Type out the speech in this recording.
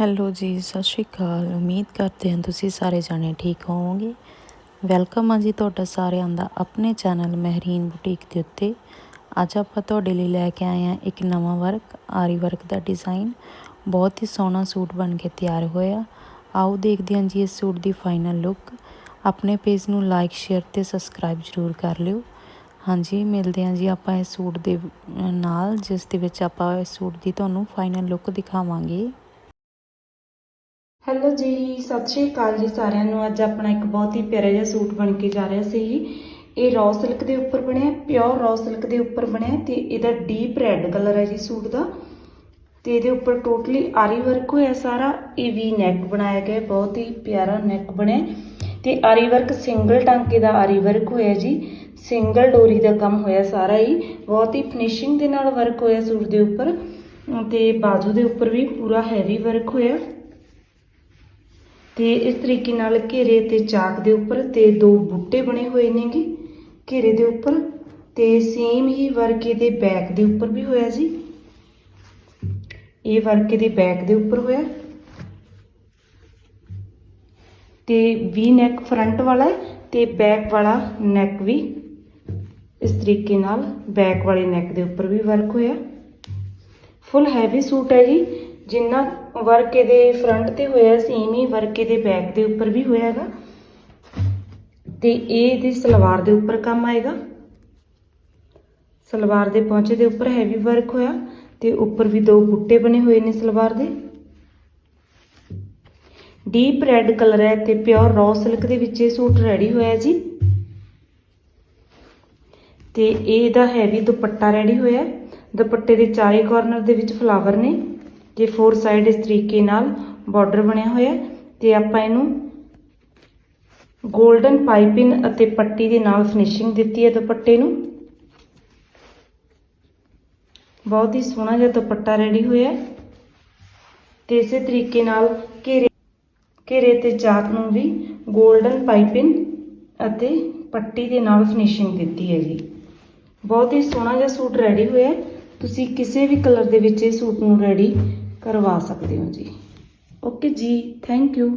Hello ਜੀ, ਸਤਿ ਸ਼੍ਰੀ ਅਕਾਲ। ਉਮੀਦ ਕਰਦੇ ਹਾਂ ਤੁਸੀਂ ਸਾਰੇ ਜਾਣੇ ਠੀਕ ਹੋਵੋਗੇ। ਵੈਲਕਮ ਆ ਜੀ ਤੁਹਾਡਾ ਸਾਰਿਆਂ ਦਾ ਆਪਣੇ ਚੈਨਲ ਮਹਿਰੀਨ ਬੁਟੀਕ ਦੇ ਉੱਤੇ। ਅੱਜ ਆਪਾਂ ਤੁਹਾਡੇ ਲਈ ਲੈ ਕੇ ਆਏ ਹਾਂ ਇੱਕ ਨਵਾਂ ਵਰਕ, ਆਰੀ ਵਰਕ ਦਾ ਡਿਜ਼ਾਈਨ। ਬਹੁਤ ਹੀ ਸੋਹਣਾ ਸੂਟ ਬਣ ਕੇ ਤਿਆਰ ਹੋਇਆ। ਆਓ ਦੇਖਦੇ ਹਾਂ ਜੀ ਇਸ ਸੂਟ ਦੀ ਫਾਈਨਲ ਲੁੱਕ। ਆਪਣੇ ਪੇਜ ਨੂੰ ਲਾਈਕ, ਸ਼ੇਅਰ ਤੇ ਸਬਸਕ੍ਰਾਈਬ ਜ਼ਰੂਰ ਕਰ ਲਿਓ। ਹਾਂਜੀ, ਮਿਲਦੇ ਹਾਂ ਜੀ ਆਪਾਂ ਇਸ ਸੂਟ ਦੇ ਨਾਲ, ਜਿਸ ਦੇ ਵਿੱਚ ਆਪਾਂ ਇਸ ਸੂਟ ਦੀ ਤੁਹਾਨੂੰ ਫਾਈਨਲ ਲੁੱਕ ਦਿਖਾਵਾਂਗੇ। ਹੈਲੋ ਜੀ, ਸਤਿ ਸ਼੍ਰੀ ਅਕਾਲ ਜੀ ਸਾਰਿਆਂ ਨੂੰ। ਅੱਜ ਆਪਣਾ ਇੱਕ ਬਹੁਤ ਹੀ ਪਿਆਰਾ ਜਿਹਾ ਸੂਟ ਬਣ ਕੇ ਜਾ ਰਿਹਾ ਸੀ। ਜੀ ਇਹ ਰॉ ਸਿਲਕ ਦੇ ਉੱਪਰ ਬਣਿਆ ਪਿਓਰ ਰॉ ਸਿਲਕ ਦੇ ਉੱਪਰ ਬਣਿਆ ਤੇ ਇਹਦਾ ਡੀਪ ਰੈੱਡ ਕਲਰ ਹੈ ਜੀ ਸੂਟ ਦਾ। ਤੇ ਇਹਦੇ ਉੱਪਰ ਟੋਟਲੀ ਆਰੀ ਵਰਕ ਹੋਇਆ ਸਾਰਾ। ਇਹ ਵੀ ਨੈਕ ਬਣਾਇਆ ਗਿਆ, ਬਹੁਤ ਹੀ ਪਿਆਰਾ ਨੈਕ ਬਣਿਆ। ਤੇ ਆਰੀ ਵਰਕ ਸਿੰਗਲ ਟਾਂਕੇ ਦਾ ਆਰੀ ਵਰਕ ਹੋਇਆ ਜੀ। ਸਿੰਗਲ ਡੋਰੀ ਦਾ ਕੰਮ ਹੋਇਆ ਸਾਰਾ ਹੀ। ਬਹੁਤ ਹੀ ਫਿਨਿਸ਼ਿੰਗ ਦੇ ਨਾਲ ਵਰਕ ਹੋਇਆ ਸੂਟ ਦੇ ਉੱਪਰ। ਤੇ ਬਾਜੂ ਦੇ ਉੱਪਰ ਵੀ ਪੂਰਾ ਹੈਵੀ ਵਰਕ ਹੋਇਆ। ਤੇ ਇਸ ਤਰੀਕੇ ਨਾਲ ਘੇਰੇ ਤੇ ਚਾਕ ਦੇ ਉੱਪਰ ਤੇ ਦੋ ਬੂਟੇ ਬਣੇ ਹੋਏ ਨੇਗੇ। ਘੇਰੇ ਦੇ ਉੱਪਰ ਤੇ ਸੇਮ ਹੀ ਵਰਕ ਇਹਦੇ ਬੈਕ ਦੇ ਉੱਪਰ ਵੀ ਹੋਇਆ ਜੀ। ਇਹ ਵਰਕ ਇਹਦੇ ਬੈਕ ਦੇ ਉੱਪਰ ਹੋਇਆ। ਤੇ ਵੀ ਨੈਕ ਫਰੰਟ ਵਾਲਾ ਹੈ ਤੇ ਬੈਕ ਵਾਲਾ ਨੈਕ ਵੀ। ਇਸ ਤਰੀਕੇ ਨਾਲ ਬੈਕ ਵਾਲੇ ਨੈਕ ਦੇ ਉੱਪਰ ਵੀ ਵਰਕ ਹੋਇਆ। ਫੁੱਲ ਹੈਵੀ ਸੂਟ ਹੈ ਜੀ। ਜਿੰਨਾ ਵਰਕ ਇਹਦੇ ਫਰੰਟ ਤੇ ਹੋਇਆ ਸੇਮ ਹੀ ਵਰਕ ਇਹਦੇ ਬੈਕ ਦੇ ਉੱਪਰ ਵੀ ਹੋਇਆਗਾ ਤੇ ਇਹ ਇਹਦੀ ਸਲਵਾਰ ਦੇ ਉੱਪਰ ਕੰਮ ਆਏਗਾ। ਸਲਵਾਰ ਦੇ ਪਹੁੰਚੇ ਦੇ ਉੱਪਰ ਹੈਵੀ ਵਰਕ ਹੋਇਆ ਤੇ ਉੱਪਰ ਵੀ ਦੋ ਬੁੱਟੇ ਬਣੇ ਹੋਏ ਨੇ ਸਲਵਾਰ ਦੇ। ਡੀਪ ਰੈੱਡ ਕਲਰ ਹੈ ਤੇ ਪਿਓਰ ਰॉ ਸਿਲਕ ਦੇ ਵਿੱਚ ਇਹ ਸੂਟ ਰੈਡੀ ਹੋਇਆ ਜੀ। ਤੇ ਇਹ ਇਹਦਾ ਹੈਵੀ ਦੁਪੱਟਾ ਰੈਡੀ ਹੋਇਆ। ਦੁਪੱਟੇ ਦੇ ਚਾਰੇ ਕਾਰਨਰ ਦੇ ਵਿੱਚ ਫਲਾਵਰ ਨੇ। ਜੇ ਫੋਰ ਸਾਈਡ ਇਸ ਤਰੀਕੇ ਨਾਲ ਬਾਰਡਰ ਬਣਿਆ ਹੋਇਆ ਹੈ ਤੇ ਆਪਾਂ ਇਹਨੂੰ 골ਡਨ ਪਾਈਪਿੰਗ ਅਤੇ ਪੱਟੀ ਦੇ ਨਾਲ ਫਿਨਿਸ਼ਿੰਗ ਦਿੱਤੀ ਹੈ ਦੁਪੱਟੇ ਨੂੰ। ਬਹੁਤ ਹੀ ਸੋਹਣਾ ਜਿਹਾ ਦੁਪੱਟਾ ਰੈਡੀ ਹੋਇਆ ਹੈ ਤੇ ਇਸੇ ਤਰੀਕੇ ਨਾਲ ਘੇਰੇ ਘੇਰੇ ਤੇ ਚਾਕ ਨੂੰ ਵੀ 골ਡਨ ਪਾਈਪਿੰਗ ਅਤੇ ਪੱਟੀ ਦੇ ਨਾਲ ਫਿਨਿਸ਼ਿੰਗ ਦਿੱਤੀ ਹੈ ਜੀ। ਬਹੁਤ ਹੀ ਸੋਹਣਾ ਜਿਹਾ ਸੂਟ ਰੈਡੀ ਹੋਇਆ ਤੁਸੀਂ ਕਿਸੇ ਵੀ ਕਲਰ ਦੇ ਵਿੱਚ ਇਹ ਸੂਟ ਨੂੰ ਰੈਡੀ ਕਰਵਾ ਸਕਦੇ ਹੋ ਜੀ। ਓਕੇ ਜੀ ਥੈਂਕ ਯੂ